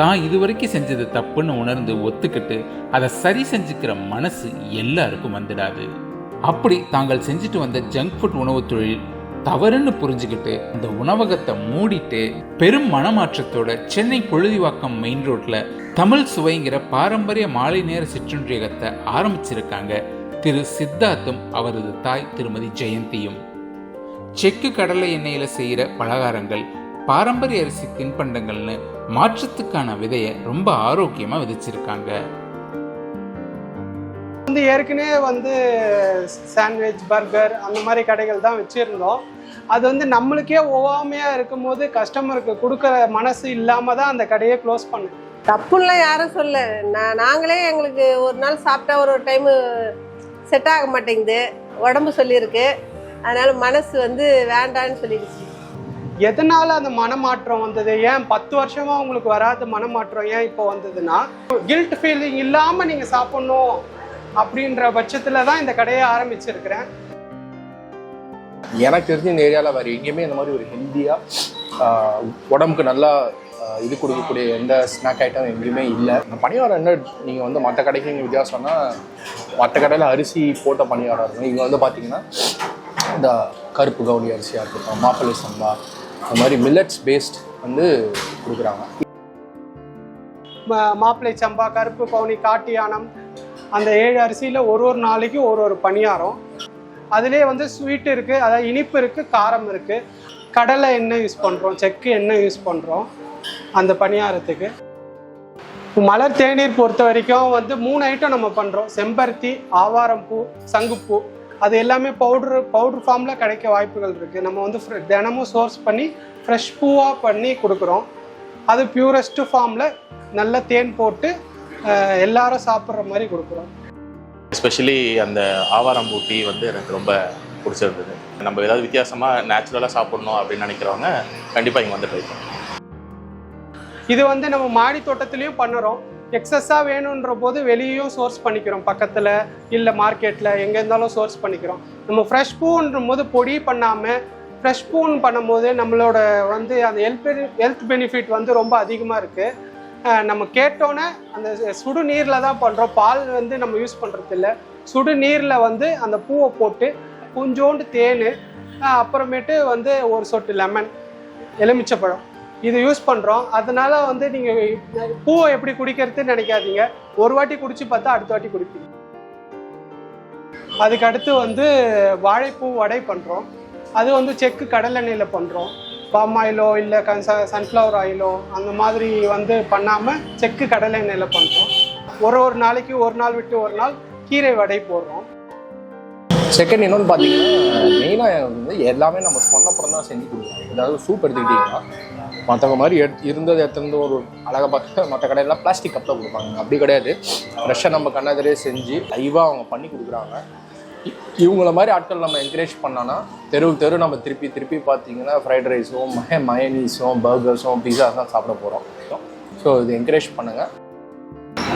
தான் இதுவரைக்கும் செஞ்சது தப்புன்னு உணர்ந்து ஒத்துக்கிட்டு அதை சரி செஞ்சுக்கிற மனசு எல்லாருக்கும் வந்துடாது. அப்படி தாங்கள் செஞ்சுட்டு வந்த ஜங்க் ஃபுட் உணவு தொழில் தவறுன்னு புரிஞ்சுக்கிட்டு அந்த உணவகத்தை மூடிட்டு பெரும் மனமாற்றத்தோட சென்னை பொழுதிவாக்கம் மெயின் ரோட்ல தமிழ் சுவைங்கிற பாரம்பரிய மாலை நேர சிற்றுன்றியகத்தை ஆரம்பிச்சிருக்காங்க திரு சித்தார்த்தும் அவரது தாய் திருமதி ஜெயந்தியும். செக்கு கடலை எண்ணெயில செய்கிற பலகாரங்கள் பாரம்பரிய அரிசி தின்பண்டங்கள்னு மாற்றத்துக்கான விதையை ரொம்ப ஆரோக்கியமா விதைச்சிருக்காங்க. வந்து ஏற்கனவே வந்து சாண்ட்விச் பர்கர் அந்த மாதிரி கடைகள் தான் வச்சுருந்தோம். அது வந்து நம்மளுக்கே ஒவ்வாமையாக இருக்கும்போது கஸ்டமருக்கு கொடுக்குற மனசு இல்லாமல் தான் அந்த கடையை க்ளோஸ் பண்ணேன். தப்புலாம் யாரும் சொல்ல நான் நாங்களே எங்களுக்கு ஒரு நாள் சாப்பிட்டா ஒரு ஒரு டைமு செட் ஆக மாட்டேங்குது. உடம்பு சொல்லியிருக்கு. அதனால மனசு வந்து வேண்டான்னு சொல்லிடுச்சு. எதனால அந்த மனமாற்றம் வந்தது? ஏன் பத்து வருஷமா உங்களுக்கு வராத மனமாற்றம் ஏன் இப்போ வந்ததுன்னா கில்ட் ஃபீலிங் இல்லாமல் நீங்கள் சாப்பிட்ணும் அப்படின்ற பட்சத்தில் தான் இந்த கடையை ஆரம்பிச்சிருக்கிறேன். எனக்கு தெரிஞ்ச இந்த ஏரியாவில் வேறு எங்கேயுமே இந்த மாதிரி ஒரு ஹெல்த்தியாக உடம்புக்கு நல்லா இது கொடுக்கக்கூடிய எந்த ஸ்நாக் ஐட்டம் எங்கேயுமே இல்லை. இந்த பணியாரம் என்ன நீங்கள் வந்து மற்ற கடைக்கு இங்கே வித்தியாசம்னா மற்ற கடையில் அரிசி போட்ட பணியாரம் இருக்கும். இங்கே வந்து பார்த்தீங்கன்னா இந்த கருப்பு கவுனி அரிசியாக இருக்கட்டும் மாப்பிள்ளை சம்பா இந்த மாதிரி மில்லட்ஸ் பேஸ்ட் வந்து கொடுக்குறாங்க. ம- மாப்பிள்ளை சம்பா கருப்பு பவுனி காட்டு யானம் அந்த ஏழு அரிசியில் ஒரு ஒரு நாளைக்கு ஒரு ஒரு பணியாரம். அதுலேயே வந்து ஸ்வீட் இருக்குது அதாவது இனிப்பு இருக்குது காரம் இருக்குது கடலை எண்ணெய் யூஸ் பண்ணுறோம் செக்கு எண்ணெய் யூஸ் பண்ணுறோம் அந்த பணியாரத்துக்கு. மலர் தேநீர் பொறுத்த வரைக்கும் வந்து மூணு ஐட்டம் நம்ம பண்ணுறோம் செம்பருத்தி ஆவாரம் பூ சங்குப்பூ அது எல்லாமே பவுட்ரு பவுட்ரு ஃபார்மில் கிடைக்க வாய்ப்புகள் இருக்குது நம்ம வந்து தினமும் சோர்ஸ் பண்ணி ஃப்ரெஷ் பூவாக பண்ணி கொடுக்குறோம். அது பியூரஸ்ட் ஃபார்மில் நல்ல தேன் போட்டு எல்லாரும் சாப்பிட்ற மாதிரி கொடுக்குறோம். எஸ்பெஷலி அந்த ஆவாரம் பூட்டி வந்து எனக்கு ரொம்ப பிடிச்சிருந்தது. நம்ம ஏதாவது வித்தியாசமாக நேச்சுரலாக சாப்பிடணும் அப்படின்னு நினைக்கிறவங்க கண்டிப்பாக இங்கே வந்து ட்ரை இது வந்து நம்ம மாடி தோட்டத்துலேயும் பண்ணுறோம். எக்ஸஸாக வேணுன்ற போது வெளியும் சோர்ஸ் பண்ணிக்கிறோம். பக்கத்தில் இல்லை மார்க்கெட்டில் எங்கே இருந்தாலும் சோர்ஸ் பண்ணிக்கிறோம். நம்ம ஃப்ரெஷ் பூன்ற போது பொடி பண்ணாமல் ஃப்ரெஷ் பூன் பண்ணும்போது நம்மளோட வந்து அந்த ஹெல்த் ஹெல்த் பெனிஃபிட் வந்து ரொம்ப அதிகமாக இருக்குது நம்ம கேட்டோன்னே அந்த சுடு நீரில் தான் பண்ணுறோம் பால் வந்து நம்ம யூஸ் பண்ணுறது இல்லை சுடு நீரில் வந்து அந்த பூவை போட்டு கொஞ்சோண்டு தேன் அப்புறமேட்டு வந்து ஒரு சொட்டு லெமன் எலுமிச்சப்பழம் இது யூஸ் பண்ணுறோம் அதனால் வந்து நீங்கள் பூவை எப்படி குடிக்கிறதுன்னு நினைக்காதீங்க. ஒரு வாட்டி குடித்து பார்த்தா அடுத்த வாட்டி குடிப்பீங்க. அதுக்கு அடுத்து வந்து வாழைப்பூ வடை பண்ணுறோம் அது வந்து செக்கு கடலெண்ணெயில் பண்ணுறோம் பாம் ஆயிலோ இல்லை கன் சன்ஃப்ளவர் ஆயிலோ அந்த மாதிரி வந்து பண்ணாமல் செக்கு கடலெண்ணெயில் பண்ணுறோம் ஒரு ஒரு நாளைக்கு ஒரு நாள் விட்டு ஒரு நாள் கீரை வடை போடுறோம். செகண்ட் இன்னொன்று பார்த்தீங்கன்னா மெயினாக வந்து எல்லாமே நம்ம சொன்னப்புறம் தான் செஞ்சு கொடுக்குறோம் ஏதாவது சூப் எடுத்துக்கிட்டிங்கன்னா மற்றவங்க மாதிரி எடுத்து இருந்தது எடுத்துருந்து ஒரு அழகாக பார்த்து மற்ற கடையெல்லாம் பிளாஸ்டிக் கப்பில் கொடுப்பாங்க. அப்படி கிடையாது. ஃப்ரெஷ்ஷாக நம்ம கண்ணாதிரே செஞ்சு லைவாக அவங்க பண்ணி கொடுக்குறாங்க. இவங்கள மாதிரி ஆட்கள் நம்ம என்கரேஜ் பண்ணோன்னா தெருவுக்கு தெரு நம்ம திருப்பி திருப்பி பார்த்தீங்கன்னா ஃப்ரைட் ரைஸும் மய மயனீஸும் பர்கர்ஸும் பிஸாஸ் தான் சாப்பிட போகிறோம் ஸோ இது என்கரேஜ் பண்ணுங்கள்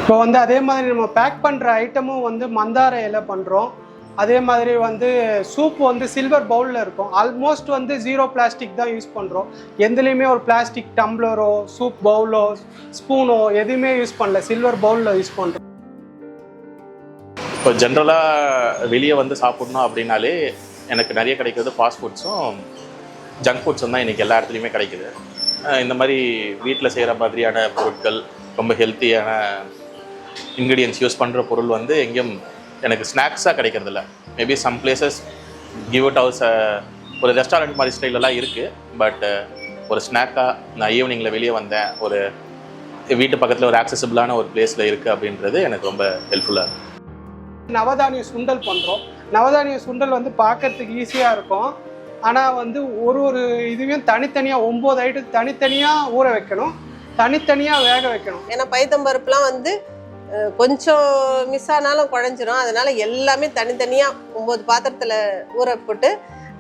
இப்போ வந்து அதே மாதிரி நம்ம பேக் பண்ணுற ஐட்டமும் வந்து மந்தார இலை பண்ணுறோம் அதே மாதிரி வந்து சூப் வந்து சில்வர் பவுலில் இருக்கும். ஆல்மோஸ்ட் வந்து ஜீரோ பிளாஸ்டிக் தான் யூஸ் பண்ணுறோம் எதுலேயுமே ஒரு பிளாஸ்டிக் டம்ளரோ சூப் பவுலோ ஸ்பூனோ எதுவுமே யூஸ் பண்ணல. சில்வர் பவுலில் யூஸ் பண்ணுறோம் இப்போ ஜென்ரலாக வெளியே வந்து சாப்பிட்ணும் அப்படின்னாலே எனக்கு நிறைய கிடைக்கிறது ஃபாஸ்ட் ஃபுட்ஸும் ஜங்க் ஃபுட்ஸும் தான் இன்றைக்கி எல்லா இடத்துலையுமே கிடைக்குது. இந்த மாதிரி வீட்டில் செய்கிற மாதிரியான பொருட்கள் ரொம்ப ஹெல்த்தியான இன்க்ரீடியன்ஸ் யூஸ் பண்ணுற பொருள் வந்து எங்கேயும் எனக்கு ஸ்நாக்ஸாக கிடைக்கிறதில்ல. Maybe some places give out house ஒரு ரெஸ்டாரண்ட் மாதிரி ஸ்டைலெல்லாம் இருக்குது பட் ஒரு ஸ்நாக்காக நான் ஈவினிங்கில் வெளியே வந்தேன். ஒரு வீட்டு பக்கத்தில் ஒரு ஆக்சசபிளான ஒரு பிளேஸில் இருக்குது அப்படின்றது எனக்கு ரொம்ப ஹெல்ப்ஃபுல்லாக இருக்குது நவதானிய சுண்டல் பண்ணுறோம் நவதானிய சுண்டல் வந்து பார்க்கறதுக்கு ஈஸியாக இருக்கும். ஆனால் வந்து ஒரு ஒரு இதுவையும் தனித்தனியாக ஒம்பது ஐட்டம் தனித்தனியாக ஊற வைக்கணும். தனித்தனியாக வேக வைக்கணும். ஏன்னா பைத்தம்பருப்புலாம் வந்து கொஞ்சம் மிஸ் ஆனாலும் குழஞ்சிரும். அதனால் எல்லாமே தனித்தனியாக ஒம்பது பாத்திரத்தில் ஊற போட்டு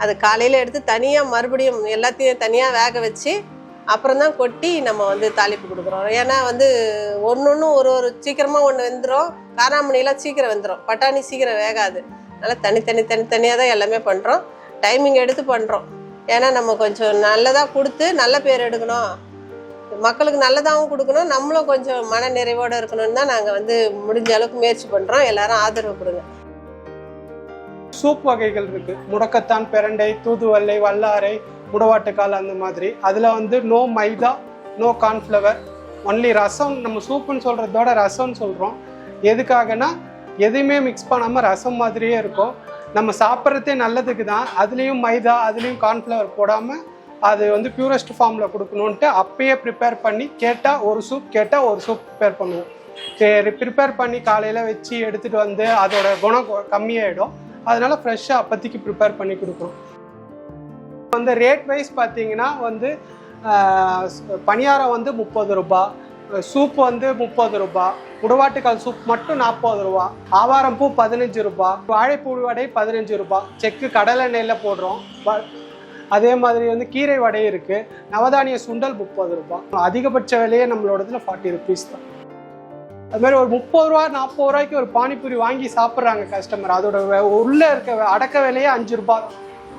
அதை காலையில் எடுத்து தனியாக மறுபடியும் எல்லாத்தையும் தனியாக வேக வச்சு அப்புறம் தான் கொட்டி நம்ம வந்து தாளிப்பு கொடுக்குறோம். ஏன்னா வந்து ஒன்று ஒன்று ஒரு ஒரு சீக்கிரமாக ஒன்று வெந்துடும் காராமணிலாம் சீக்கிரம் வெந்துடும் பட்டாணி சீக்கிரம் வேகாது. அதனால் தனித்தனி தனித்தனியாக தான் எல்லாமே பண்ணுறோம் டைமிங் எடுத்து பண்ணுறோம் ஏன்னா நம்ம கொஞ்சம் நல்லதாக கொடுத்து நல்ல பேர் எடுக்கணும். மக்களுக்கு நல்லதாகவும் கொடுக்கணும். நம்மளும் கொஞ்சம் மன நிறைவோடு இருக்கணும்னு தான் நாங்கள் வந்து முடிஞ்ச அளவுக்கு முயற்சி பண்ணுறோம் எல்லாரும் ஆதரவு கொடுங்க. சூப் வகைகள் இருக்கு. முடக்கத்தான் பெரண்டை தூதுவல்லை வல்லாரை முடவாட்டுக்கால் அந்த மாதிரி. அதில் வந்து no maida no cornflour only rasam. நம்ம சூப்புன்னு சொல்கிறதோட ரசம்னு சொல்கிறோம் எதுக்காகனா எதையுமே மிக்ஸ் பண்ணாமல் ரசம் மாதிரியே இருக்கும். நம்ம சாப்பிட்றதே நல்லதுக்கு தான். அதுலேயும் மைதா அதுலேயும் கார்ன்ஃப்ளவர் போடாமல் அது வந்து பியூரஸ்ட் ஃபார்மில் கொடுக்கணுன்ட்டு அப்பயே ப்ரிப்பேர் பண்ணி கேட்டால் ஒரு சூப் கேட்டால் ஒரு சூப் ப்ரிப்பேர் பண்ணுவோம். ப்ரிப்பேர் பண்ணி காலையில் வச்சு எடுத்துகிட்டு வந்து அதோட குணம் கம்மியாயிடும். அதனால ஃப்ரெஷ்ஷாக அப்போதைக்கு ப்ரிப்பேர் பண்ணி கொடுக்குறோம். வந்து ரேட் வைஸ் பார்த்தீங்கன்னா வந்து பணியாரம் வந்து முப்பது ரூபா சூப் வந்து முப்பது ரூபா உடவாட்டுக்கால் சூப் மட்டும் நாற்பது ரூபா ஆவாரம் பூ பதினஞ்சு ரூபா வாழைப்பூ வடை பதினஞ்சு ரூபா செக்கு கடலை எண்ணெயில் போடுறோம். அதே மாதிரி வந்து கீரை வடை இருக்கு. நவதானிய சுண்டல் முப்பது ரூபா. அதிகபட்ச விலையே நம்மளோடதுல ஃபார்ட்டி ருபீஸ் தான். அது மாதிரி ஒரு முப்பது ரூபா நாற்பது ரூபாய்க்கு ஒரு பானிபூரி வாங்கி சாப்பிட்றாங்க கஸ்டமர் அதோட உள்ளே உள்ள இருக்க அடக்க விலையே அஞ்சு ரூபாய்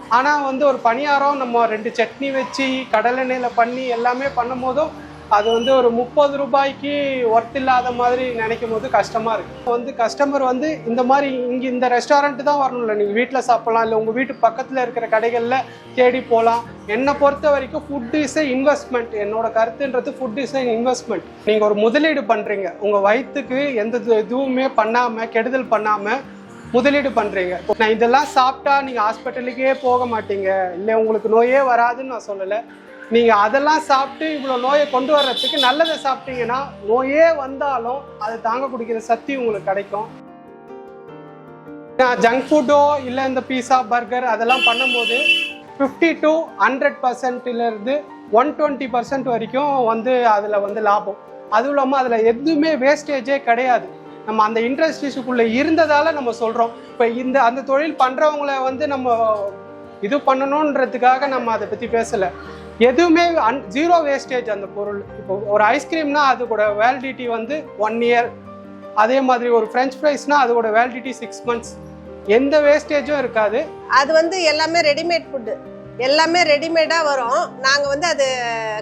ஆனால் வந்து ஒரு பணியாரம் நம்ம ரெண்டு சட்னி வச்சு கடலெண்ணெயில் பண்ணி எல்லாமே பண்ணும் போதும் அது வந்து ஒரு முப்பது ரூபாய்க்கு ஒர்த் இல்லாத மாதிரி நினைக்கும் போது கஷ்டமாக இருக்குது வந்து கஸ்டமர் வந்து இந்த மாதிரி இங்கே இந்த ரெஸ்டாரண்ட் தான் வரணும்ல. நீங்கள் வீட்டில் சாப்பிட்லாம் இல்லை உங்கள் வீட்டு பக்கத்தில் இருக்கிற கடைகளில் தேடி போகலாம் என்னை பொறுத்த வரைக்கும் ஃபுட் இஸ் எ இன்வெஸ்ட்மெண்ட் என்னோட கருத்துன்றது ஃபுட் இஸ் எ இன்வெஸ்ட்மெண்ட் நீங்கள் ஒரு முதலீடு பண்ணுறீங்க உங்கள் வயிற்றுக்கு எந்த இது- இதுவுமே பண்ணாமல் கெடுதல் பண்ணாமல் முதலீடு பண்ணுறீங்க நான் இதெல்லாம் சாப்பிட்டா நீங்கள் ஹாஸ்பிட்டலுக்கே போக மாட்டீங்க. இல்லை உங்களுக்கு நோயே வராதுன்னு நான் சொல்லலை. நீங்கள் அதெல்லாம் சாப்பிட்டு இவ்வளோ நோயை கொண்டு வர்றதுக்கு நல்லதை சாப்பிட்டீங்கன்னா நோயே வந்தாலும் அதை தாங்க குடிக்கிற சக்தி உங்களுக்கு கிடைக்கும். ஜங்க் ஃபுட்டோ இல்லை இந்த பீஸா பர்கர் அதெல்லாம் பண்ணும்போது ஃபிஃப்டி டு ஹண்ட்ரட் பர்சன்ட்லேருந்து ஒன் டுவெண்ட்டி பர்சன்ட் வரைக்கும் வந்து அதில் வந்து லாபம். அதுவும் இல்லாமல் அதில் எதுவுமே வேஸ்டேஜே கிடையாது. நம்ம அந்த இண்டஸ்ட்ரீஸுக்குள்ளே இருந்ததால் நம்ம சொல்கிறோம் இப்போ இந்த அந்த தொழில் பண்ணுறவங்கள வந்து நம்ம இது பண்ணணுன்றதுக்காக நம்ம அதை பற்றி பேசலை. எதுவுமே அன் ஜீரோ வேஸ்டேஜ் அந்த பொருள். இப்போ ஒரு ஐஸ்கிரீம்னா அது கூட வேலிடிட்டி வந்து ஒன் இயர் அதே மாதிரி ஒரு ஃப்ரெஞ்ச் ஃப்ரைஸ்னா அதோட வேலிடிட்டி சிக்ஸ் மந்த்ஸ் எந்த வேஸ்டேஜும் இருக்காது. அது வந்து எல்லாமே ரெடிமேட் ஃபுட்டு எல்லாமே ரெடிமேடாக வரும். நாங்கள் வந்து அது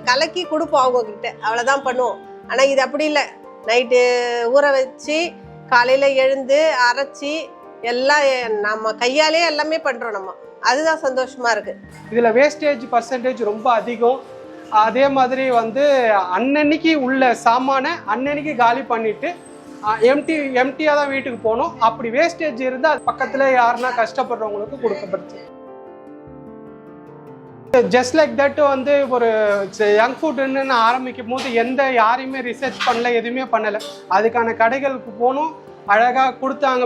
கலக்கி கொடுப்போம் அவங்கக்கிட்ட அவ்வளோதான் பண்ணுவோம். ஆனால் இது அப்படி இல்லை. நைட்டு ஊற வச்சு காலையில் எழுந்து அரைச்சி எல்லாம் நம்ம கையாலே எல்லாமே பண்ணுறோம் நம்ம. அதுதான் சந்தோஷமா இருக்கு. இதில் வேஸ்டேஜ் பர்சன்டேஜ் ரொம்ப அதிகம். அதே மாதிரி வந்து அன்னன்னைக்கு உள்ள சாமானை அன்னன்னைக்கு காலி பண்ணிட்டு எம்டி எம்டியாக தான் வீட்டுக்கு போகணும் அப்படி வேஸ்டேஜ் இருந்தால் அது பக்கத்தில் யாருன்னா கஷ்டப்படுறவங்களுக்கு கொடுக்கப்படுது. ஜஸ்ட் லைக் தட் வந்து ஒரு யங் ஃபுட்டுன்னு நான் ஆரம்பிக்கும் போது எந்த யாரையுமே ரிசர்ச் பண்ணல எதுவுமே பண்ணலை. அதுக்கான கடைகளுக்கு போகணும் அழகாக கொடுத்தாங்க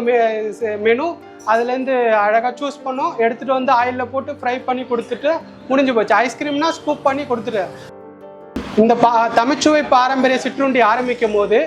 மெனு அதுலேருந்து அழகாக சூஸ் பண்ணோம். எடுத்துகிட்டு வந்து ஆயிலில் போட்டு ஃப்ரை பண்ணி கொடுத்துட்டு முடிஞ்சு போச்சு. ஐஸ்கிரீம்னா ஸ்கூப் பண்ணி கொடுத்துட்டு. இந்த பா தமிழ்ச்சுவை பாரம்பரிய சிற்றுண்டி ஆரம்பிக்கும் போது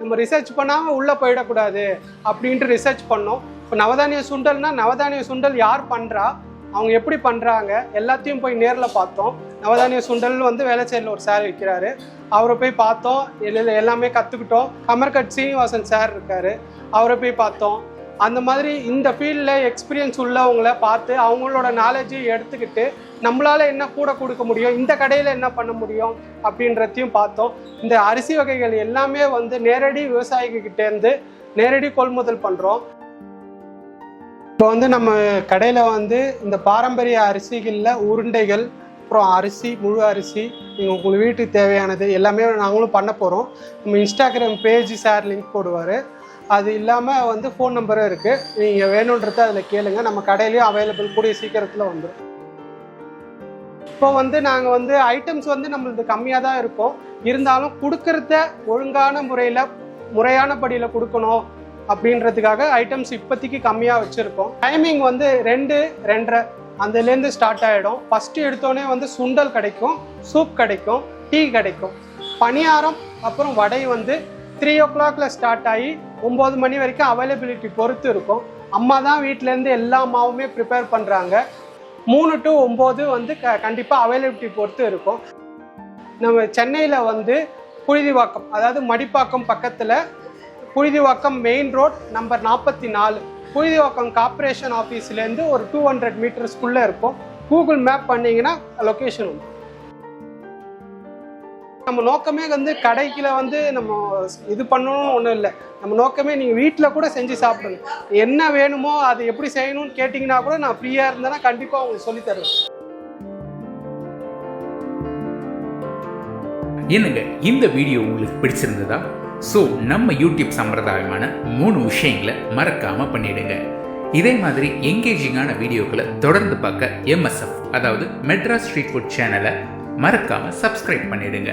நம்ம ரிசர்ச் பண்ணாமல் உள்ளே போயிடக்கூடாது அப்படின்ட்டு ரிசர்ச் பண்ணோம். இப்போ நவதானிய சுண்டல்னா நவதானிய சுண்டல் யார் பண்ணுறா அவங்க எப்படி பண்ணுறாங்க எல்லாத்தையும் போய் நேரில் பார்த்தோம். நவதானிய சுண்டல் வந்து வேலைச்சேரியில் ஒரு சார் விற்கிறாரு அவரை போய் பார்த்தோம். எல்லாம் எல்லாமே கற்றுக்கிட்டோம் கமர்கட் சீனிவாசன் சார் இருக்காரு. அவரை போய் பார்த்தோம். அந்த மாதிரி இந்த ஃபீல்டில் எக்ஸ்பீரியன்ஸ் உள்ளவங்கள பார்த்து அவங்களோட நாலேஜையும் எடுத்துக்கிட்டு நம்மளால் என்ன கூட கொடுக்க முடியும் இந்த கடையில் என்ன பண்ண முடியும் அப்படின்றதையும் பார்த்தோம். இந்த அரிசி வகைகள் எல்லாமே வந்து நேரடி விவசாயிகிட்டேருந்து நேரடி கொள்முதல் பண்ணுறோம் இப்போ வந்து நம்ம கடையில் வந்து இந்த பாரம்பரிய அரிசிகளில் உருண்டைகள் அப்புறம் அரிசி முழு அரிசி நீங்கள் உங்களுக்கு வீட்டுக்கு தேவையானது எல்லாமே நாங்களும் பண்ண போகிறோம் நம்ம இன்ஸ்டாகிராம் பேஜ் சார் லிங்க் போடுவார். அது இல்லாமல் வந்து ஃபோன் நம்பரும் இருக்குது நீங்கள் வேணுன்றதை அதில் கேளுங்க. நம்ம கடையிலையும் அவைலபிள் கூடிய சீக்கிரத்தில் வந்துடும் இப்போ வந்து நாங்கள் வந்து ஐட்டம்ஸ் வந்து நம்மளது கம்மியாக தான் இருக்கும் இருந்தாலும் கொடுக்கறத ஒழுங்கான முறையில் முறையான படியில் கொடுக்கணும். அப்படின்றதுக்காக ஐட்டம்ஸ் இப்போதைக்கு கம்மியாக வச்சுருக்கோம். டைமிங் வந்து ரெண்டு ரெண்டரை அதுலேருந்து ஸ்டார்ட் ஆகிடும் ஃபஸ்ட்டு எடுத்தோடனே வந்து சுண்டல் கிடைக்கும் சூப் கிடைக்கும் டீ கிடைக்கும். பணியாரம் அப்புறம் வடை வந்து த்ரீ ஓ கிளாக்ல ஸ்டார்ட் ஆகி ஒம்பது மணி வரைக்கும் அவைலபிலிட்டி பொறுத்து இருக்கும். அம்மா தான் வீட்டிலேருந்து எல்லா மாவுமே ப்ரிப்பேர் பண்ணுறாங்க மூணு டு ஒம்பது வந்து க கண்டிப்பாக அவைலபிலிட்டி பொறுத்து இருக்கும். நம்ம சென்னையில் வந்து புழுதிவாக்கம் அதாவது மடிப்பாக்கம் பக்கத்தில் புழுதிவாக்கம் மெயின் ரோட் நம்பர் நாற்பத்தி நாலு புழுதிவாக்கம் கார்பரேஷன் ஆஃபீஸ்லேருந்து ஒரு டூ ஹண்ட்ரட் மீட்டர்ஸ்க்குள்ளே இருக்கும். கூகுள் மேப் பண்ணிங்கன்னா லொக்கேஷன் உண்டு. நம்ம நோக்கமே வந்து கடைக்கில வந்து நம்ம இது பண்ணணும் ஒன்றும் இல்லை. நம்ம நோக்கமே நீங்கள் வீட்டில் கூட செஞ்சு சாப்பிடுங்க என்ன வேணுமோ அது எப்படி செய்யணும்னு கேட்டிங்கன்னா கூட நான் ஃப்ரீயாக இருந்தேன்னா கண்டிப்பாக உங்களுக்கு சொல்லித்தருவேன் என்னங்க இந்த வீடியோ உங்களுக்கு பிடிச்சிருந்ததா? ஸோ நம்ம யூடியூப் சம்பிரதாயமான மூணு விஷயங்களை மறக்காமல் பண்ணிடுங்க. இதே மாதிரி எங்கேஜிங்கான வீடியோக்களை தொடர்ந்து பார்க்க எம்எஸ்எஃப் அதாவது மெட்ராஸ் ஸ்ட்ரீட் ஃபுட் சேனலை மறக்காமல் சப்ஸ்கிரைப் பண்ணிடுங்க.